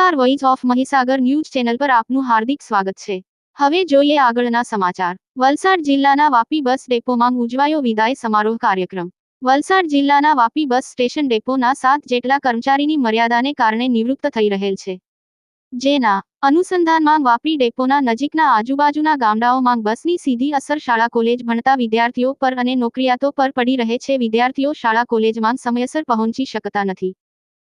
નમસ્કાર voice of Mahisagar news channel પર આપનું હાર્દિક સ્વાગત છે. હવે જોઈએ આગળના સમાચાર. વલસાડ જિલ્લાના વાપી બસ ડેપોમાં ઉજવાયો વિદાય સમારોહ કાર્યક્રમ. વલસાડ જિલ્લાના વાપી બસ સ્ટેશન ડેપોના સાત જેટલા કર્મચારીની મર્યાદાને કારણે નિવૃત્ત થઈ રહેલ છે. જેના અનુસંધાનમાં વાપી ડેપોના નજીકના આજુબાજુના ગામડાઓમાં બસની સીધી અસર શાળા કોલેજ ભણતા વિદ્યાર્થીઓ પર અને નોકરિયાતો પર પડી રહે છે. વિદ્યાર્થીઓ શાળા કોલેજમાં સમયસર પહોંચી શકતા નથી.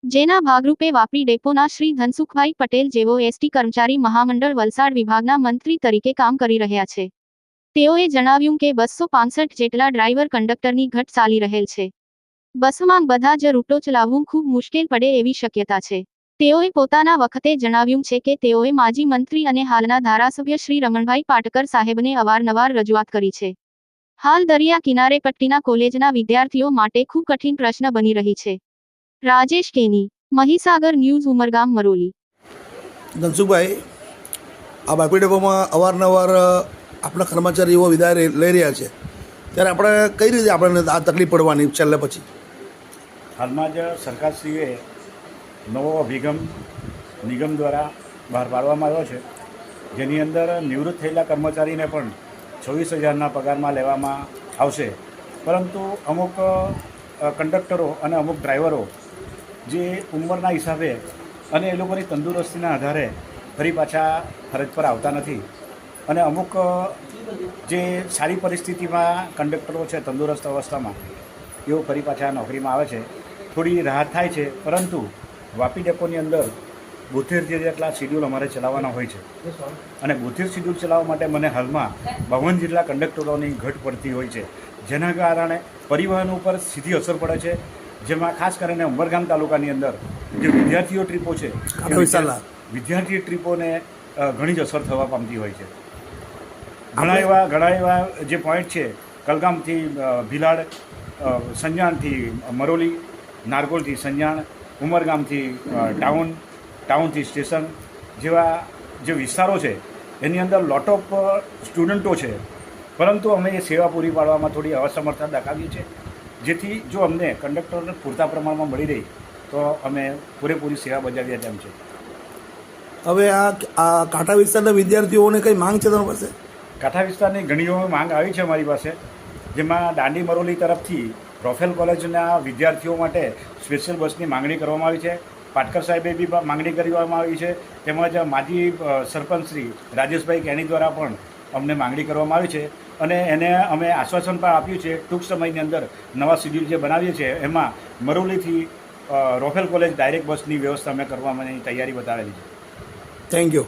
જેના ભાગરૂપે વાપી ડેપોના શ્રી ધનસુખભાઈ પટેલ જેવો એસટી કર્મચારી મહામંડળ વલસાડ વિભાગના મંત્રી તરીકે કામ કરી રહ્યા છે. તેઓએ જણાવ્યું કે બસો પાંસઠ જેટલા ડ્રાઈવર કંડક્ટરની ઘટ ચાલી રહેલ છે. બસમાં બધા જ રૂટો ચલાવવું ખૂબ મુશ્કેલ પડે એવી શક્યતા છે. તેઓએ પોતાના વખતે જણાવ્યું છે કે તેઓએ માજી મંત્રી અને હાલના ધારાસભ્ય શ્રી રમણભાઈ પાટકર સાહેબને અવારનવાર રજૂઆત કરી છે. હાલ દરિયા કિનારે પટ્ટીના કોલેજના વિદ્યાર્થીઓ માટે ખૂબ કઠિન પ્રશ્ન બની રહી છે. રાજેશ કેની મહીસાગર ન્યૂઝ ઉમરગામ મરોલી ધનસુખભાઈ આ બાપી ડેપોમાં અવારનવાર આપણા કર્મચારીઓ વિદાય લઈ રહ્યા છે. ત્યારે આપણે કઈ રીતે આપણને આ તકલીફ પડવાની છેલ્લે પછી? હાલમાં જ સરકારશ્રીએ નવો અભિગમ નિગમ દ્વારા બહાર પાડવામાં આવ્યો છે. જેની અંદર નિવૃત્ત થયેલા કર્મચારીને પણ છવ્વીસ હજારના પગારમાં લેવામાં આવશે. પરંતુ અમુક કંડક્ટરો અને અમુક ડ્રાઈવરો જે ઉંમરના હિસાબે અને એ લોકોની તંદુરસ્તીના આધારે ફરી પાછા ફરજ પર આવતા નથી. અને અમુક જે સારી પરિસ્થિતિમાં કંડક્ટરો છે, તંદુરસ્ત અવસ્થામાં, એઓ ફરી પાછા નોકરીમાં આવે છે. થોડી રાહત થાય છે, પરંતુ વાપી ડેપોની અંદર બોતેર જેટલા શિડ્યુલ અમારે ચલાવવાના હોય છે. અને બોતેર શિડ્યુલ ચલાવવા માટે મને હાલમાં બાવન જેટલા કંડક્ટરોની ઘટ પડતી હોય છે. જેના કારણે પરિવહન ઉપર સીધી અસર પડે છે. જેમાં ખાસ કરીને ઉમરગામ તાલુકાની અંદર જે વિદ્યાર્થીઓ ટ્રીપો છે વિદ્યાર્થી ટ્રીપોને ઘણી જ અસર થવા પામતી હોય છે. ઘણા એવા ઘણા એવા જે પોઈન્ટ છે કલગામથી ભિલાડ સંજાણથી મરોલી નારગોલથી સંજાણ ઉમરગામથી ટાઉન ટાઉનથી સ્ટેશન જેવા જે વિસ્તારો છે એની અંદર લોટ ઓફ સ્ટુડન્ટો છે. પરંતુ અમે એ સેવા પૂરી પાડવામાં થોડી અસમર્થતા દાખવીએ છીએ. જેથી જો અમને કંડક્ટરને પૂરતા પ્રમાણમાં મળી રહી તો અમે પૂરેપૂરી સેવા બજાવીએ તેમ છે. હવે આ આ કાંઠા વિસ્તારના વિદ્યાર્થીઓને કંઈ માંગ છે તમારી પાસે? કાંઠા વિસ્તારની ઘણીઓ માંગ આવી છે અમારી પાસે જેમાં દાંડી મરોલી તરફથી રોફેલ કોલેજના વિદ્યાર્થીઓ માટે સ્પેશિયલ બસની માંગણી કરવામાં આવી છે. પાટકર સાહેબે બી માંગણી કરવામાં આવી છે. તેમજ માજી સરપંચ શ્રી રાજેશભાઈ કેણી દ્વારા પણ અમને માંગણી કરવામાં આવી છે અને એને અમે આશ્વાસન પણ આપ્યું છે ટૂંક સમયની અંદર નવા શિડ્યુલ જે બનાવીએ છીએ, એમાં મરોલીથી રોફેલ કોલેજ ડાયરેક્ટ બસની વ્યવસ્થા અમે કરવાની તૈયારી બતાવેલી છે. Thank you